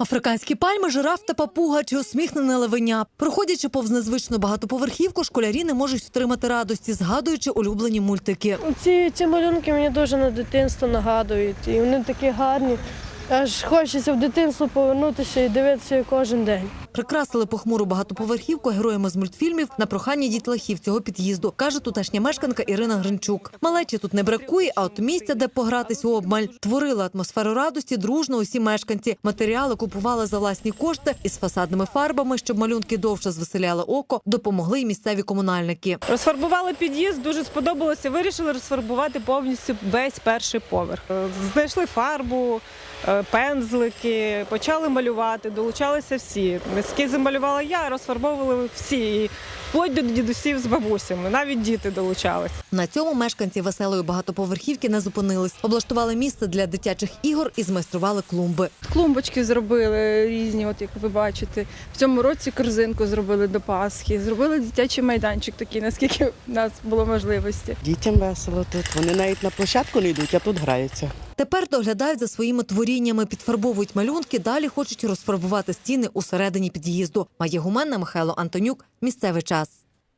Африканські пальми, жираф та папуга чи усміхнене левеня. Проходячи повз незвичну багатоповерхівку, школярі не можуть втримати радості, згадуючи улюблені мультики. Ці, ці малюнки мені дуже на дитинство нагадують. І вони такі гарні. Аж хочеться в дитинство повернутися і дивитися кожен день. Прикрасили похмуру багатоповерхівку героями з мультфільмів на прохання дітлахів цього під'їзду, каже тутешня мешканка Ірина Гринчук. Малечі тут не бракує, а от місця, де погратись у обмаль, творили атмосферу радості дружно усі мешканці. Матеріали купували за власні кошти із фасадними фарбами, щоб малюнки довше звеселяли око. Допомогли й місцеві комунальники. Розфарбували під'їзд, дуже сподобалося. Вирішили розфарбувати повністю весь перший поверх. Е, Знайшли фарбу, е, пензлики, почали малювати, долучалися всі. Ескізи малювала я, розфарбовували всі, і вплоть до дідусів з бабусями. Навіть діти долучалися. На цьому мешканці веселої багатоповерхівки не зупинились. Облаштували місце для дитячих ігор і змайстрували клумби. Клумбочки зробили різні, от як ви бачите. В цьому році корзинку зробили до Пасхи. Зробили дитячий майданчик такий, наскільки в нас було можливості. Дітям весело тут. Вони навіть на площадку не йдуть, а тут граються. Тепер доглядають за своїми творіннями, підфарбовують малюнки. Далі хочуть розфарбувати стіни усередині під'їзду. Має гуменна Михайло Антонюк. Місцевий час.